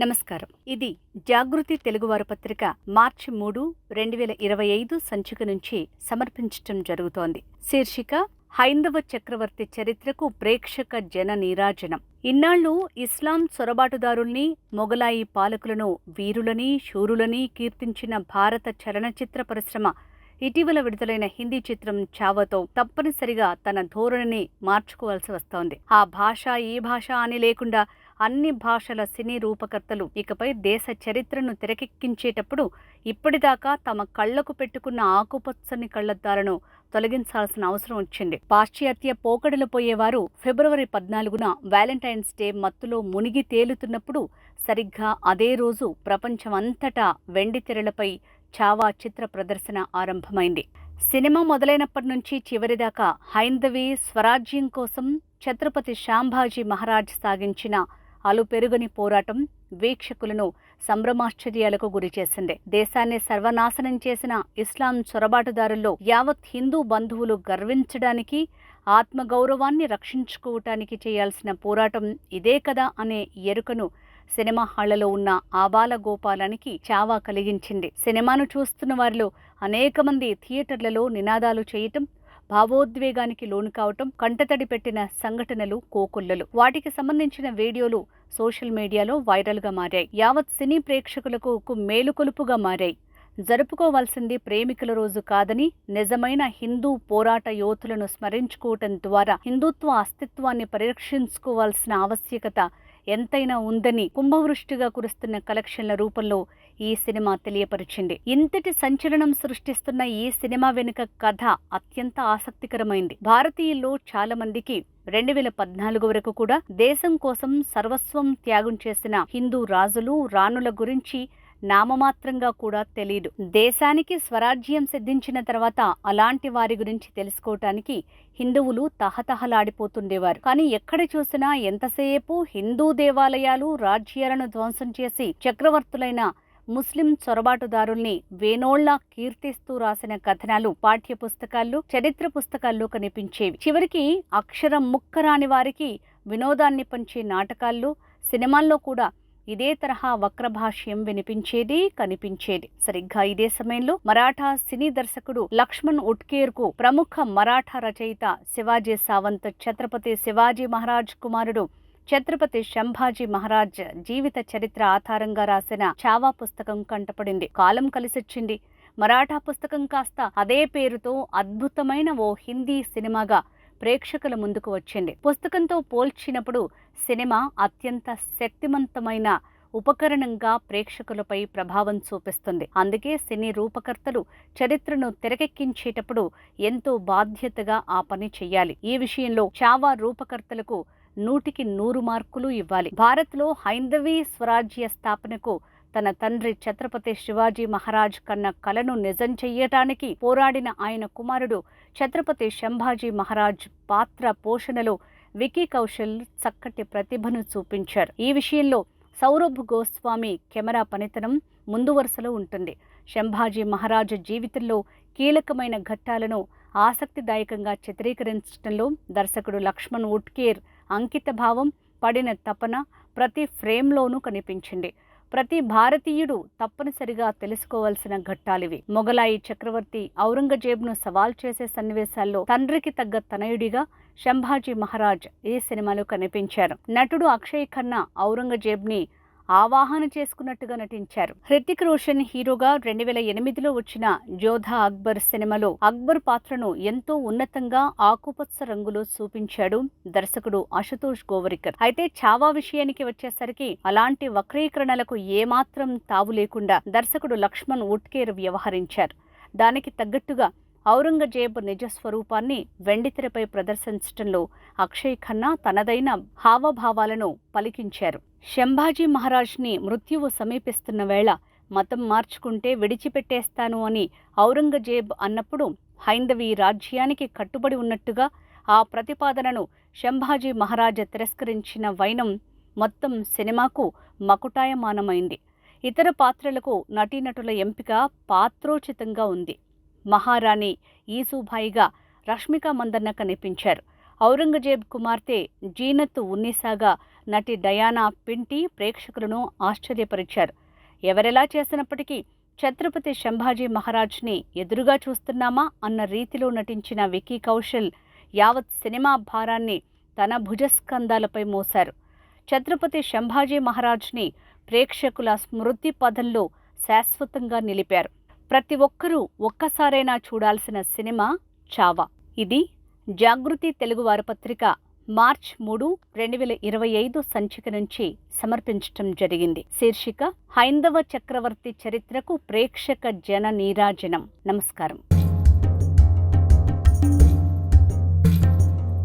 నమస్కారం. ఇది జాగృతి తెలుగువారు పత్రిక మార్చి మూడు రెండు వేల ఇరవై ఐదు సంచిక నుంచి సమర్పించటం జరుగుతోంది. శీర్షిక హైందవ చక్రవర్తి చరిత్రకు ప్రేక్షక జన నీరాజనం. ఇన్నాళ్ళు ఇస్లాం చొరబాటుదారుల్ని మొగలాయి పాలకులను వీరులని శూరులని కీర్తించిన భారత చలనచిత్ర పరిశ్రమ ఇటీవల విడుదలైన హిందీ చిత్రం చావతో తప్పనిసరిగా తన ధోరణిని మార్చుకోవాల్సి వస్తోంది. ఆ భాష ఈ భాష అని లేకుండా అన్ని భాషల సినీ రూపకర్తలు ఇకపై దేశ చరిత్రను తెరకెక్కించేటప్పుడు ఇప్పటిదాకా తమ కళ్ళకు పెట్టుకున్న ఆకుపచ్చని కళ్ళద్దాలను తొలగించాల్సిన అవసరం వచ్చింది. పాశ్చాత్య పోకడలు పోయేవారు ఫిబ్రవరి పద్నాలుగున వ్యాలంటైన్స్ డే మత్తులో మునిగి తేలుతున్నప్పుడు సరిగ్గా అదే రోజు ప్రపంచమంతటా వెండి తెరలపై చావా చిత్ర ప్రదర్శన ఆరంభమైంది. సినిమా మొదలైనప్పటి నుంచి చివరిదాకా హైందవి స్వరాజ్యం కోసం ఛత్రపతి శాంభాజీ మహారాజ్ సాగించిన అలుపెరుగని పోరాటం వీక్షకులను సంభ్రమాశ్చర్యాలకు గురిచేసింది దేశాన్ని సర్వనాశనం చేసిన ఇస్లాం చొరబాటుదారుల్లో యావత్ హిందూ బంధువులు గర్వించడానికి ఆత్మగౌరవాన్ని రక్షించుకోవటానికి చేయాల్సిన పోరాటం ఇదే కదా అనే ఎరుకను సినిమా హాళ్ళలో ఉన్న ఆబాల గోపాలానికి చావా కలిగించింది. సినిమాను చూస్తున్న వారిలో అనేక మంది థియేటర్లలో నినాదాలు చేయటం భావోద్వేగానికి లోను కావటం కంటతడి పెట్టిన సంఘటనలు కోకొల్లలు. వాటికి సంబంధించిన వీడియోలు సోషల్ మీడియాలో వైరల్గా మారాయి. యావత్ సినీ ప్రేక్షకులకు మేలుకొలుపుగా మారాయి. జరుపుకోవాల్సింది ప్రేమికుల రోజు కాదని నిజమైన హిందూ పోరాట యోధులను స్మరించుకోవటం ద్వారా హిందుత్వ అస్తిత్వాన్ని పరిరక్షించుకోవాల్సిన ఆవశ్యకత ఎంతైనా ఉందని కుంభవృష్టిగా కురుస్తున్న కలెక్షన్ల రూపంలో ఈ సినిమా తెలియపరిచింది. ఇంతటి సంచలనం సృష్టిస్తున్న ఈ సినిమా వెనుక కథ అత్యంత ఆసక్తికరమైంది. భారతీయుల్లో చాలా మందికి రెండు వేల పద్నాలుగు వరకు కూడా దేశం కోసం సర్వస్వం త్యాగం చేసిన హిందూ రాజులు రాణుల గురించి నామమాత్రంగా కూడా తెలియదు దేశానికి స్వరాజ్యం సిద్ధించిన తర్వాత అలాంటి వారి గురించి తెలుసుకోవటానికి హిందువులు తహతహలాడిపోతుండేవారు. కానీ ఎక్కడ చూసినా ఎంతసేపు హిందూ దేవాలయాలు రాజ్యాలను ధ్వంసం చేసి చక్రవర్తులైన ముస్లిం చొరబాటుదారుల్ని వేనోళ్ళా కీర్తిస్తూ రాసిన కథనాలు పాఠ్య పుస్తకాల్లో చరిత్ర పుస్తకాల్లో కనిపించేవి. చివరికి అక్షరం ముక్కరాని వారికి వినోదాన్ని పంచే నాటకాల్లో సినిమాల్లో కూడా ఇదే తరహా వక్రభాష్యం వినిపించేది కనిపించేది. సరిగ్గా ఇదే సమయంలో మరాఠా సినీ దర్శకుడు లక్ష్మణ్ ఉట్కేర్కు ప్రముఖ మరాఠా రచయిత శివాజీ సావంత్ ఛత్రపతి శివాజీ మహారాజ్ కుమారుడు ఛత్రపతి శంభాజీ మహారాజ్ జీవిత చరిత్ర ఆధారంగా రాసిన చావా పుస్తకం కంటపడింది. కాలం కలిసొచ్చింది. మరాఠా పుస్తకం కాస్త అదే పేరుతో అద్భుతమైన ఓ హిందీ సినిమాగా ప్రేక్షకుల ముందుకు వచ్చింది. పుస్తకంతో పోల్చినప్పుడు సినిమా అత్యంత శక్తివంతమైన ఉపకరణంగా ప్రేక్షకులపై ప్రభావం చూపిస్తుంది. అందుకే సినీ రూపకర్తలు చరిత్రను తెరకెక్కించేటప్పుడు ఎంతో బాధ్యతగా ఆ పని చెయ్యాలి. ఈ విషయంలో చావా రూపకర్తలకు నూటికి నూరు మార్కులు ఇవ్వాలి. భారత్లో హైందవీ స్వరాజ్య స్థాపనకు తన తండ్రి ఛత్రపతి శివాజీ మహారాజ్ కన్న కలను నిజం చెయ్యటానికి పోరాడిన ఆయన కుమారుడు ఛత్రపతి శంభాజీ మహారాజ్ పాత్ర పోషణలో వికీ కౌశల్ చక్కటి ప్రతిభను చూపించారు. ఈ విషయంలో సౌరభ్ గోస్వామి కెమెరా పనితనం ముందు వరుసలో ఉంటుంది. శంభాజీ మహారాజ్ జీవితంలో కీలకమైన ఘట్టాలను ఆసక్తిదాయకంగా చిత్రీకరించడంలో దర్శకుడు లక్ష్మణ్ ఉట్కేర్ అంకిత భావం పడిన తపన ప్రతి ఫ్రేమ్లోనూ కనిపించింది. ప్రతి భారతీయుడు తప్పనిసరిగా తెలుసుకోవాల్సిన ఘట్టాలివి. మొఘలాయి చక్రవర్తి ఔరంగజేబ్ను సవాల్ చేసే సన్నివేశాల్లో తండ్రికి తగ్గ తనయుడిగా శంభాజీ మహారాజ్ ఈ సినిమాలో కనిపించారు. నటుడు అక్షయ్ ఖన్నా ఔరంగజేబ్ని ఆవాహన చేసుకున్నట్టుగా నటించారు. హృతిక్ రోషన్ హీరోగా రెండు వేల ఎనిమిదిలో వచ్చిన జోధా అక్బర్ సినిమాలో అక్బర్ పాత్రను ఎంతో ఉన్నతంగా ఆకుపచ్చ రంగులో చూపించాడు దర్శకుడు అశుతోష్ గోవరికర్. అయితే చావా విషయానికి వచ్చేసరికి అలాంటి వక్రీకరణలకు ఏమాత్రం తావు లేకుండా దర్శకుడు లక్ష్మణ్ ఉట్కేర్ వ్యవహరించారు. దానికి తగ్గట్టుగా ఔరంగజేబ్ నిజ స్వరూపాన్ని వెండితెరపై ప్రదర్శించడంలో అక్షయ్ ఖన్నా తనదైన హావభావాలను పలికించారు. శంభాజీ మహారాజ్ని మృత్యువు సమీపిస్తున్న వేళ మతం మార్చుకుంటే విడిచిపెట్టేస్తాను అని ఔరంగజేబ్ అన్నప్పుడు హైందవీ రాజ్యానికి కట్టుబడి ఉన్నట్టుగా ఆ ప్రతిపాదనను శంభాజీ మహారాజ తిరస్కరించిన వైనం మొత్తం సినిమాకు మకుటాయమానమైంది. ఇతర పాత్రలకు నటీనటుల ఎంపిక పాత్రోచితంగా ఉంది. మహారాణి ఈసుభాయిగా రష్మిక మందన్న కనిపించారు ఔరంగజేబ్ కుమార్తె జీనత్ ఉన్నీసాగా నటి డయానా పింటి ప్రేక్షకులను ఆశ్చర్యపరిచారు. ఎవరెలా చేసినప్పటికీ ఛత్రపతి శంభాజీ మహారాజ్ని ఎదురుగా చూస్తున్నామా అన్న రీతిలో నటించిన వికీ కౌశల్ యావత్ సినిమా భారాన్ని తన భుజస్కంధాలపై మోశారు. ఛత్రపతి శంభాజీ మహారాజ్ని ప్రేక్షకుల స్మృతి పదంలో శాశ్వతంగా నిలిపారు. ప్రతి ఒక్కరూ ఒక్కసారైనా చూడాల్సిన సినిమా చావా. ఇది జాగృతి తెలుగు వారపత్రిక మార్చ్ మూడు రెండు వేల ఇరవై ఐదు సంచిక నుంచి సమర్పించటం జరిగింది. శీర్షిక హైందవ చక్రవర్తి చరిత్రకు ప్రేక్షక జన నీరాజనం. నమస్కారం.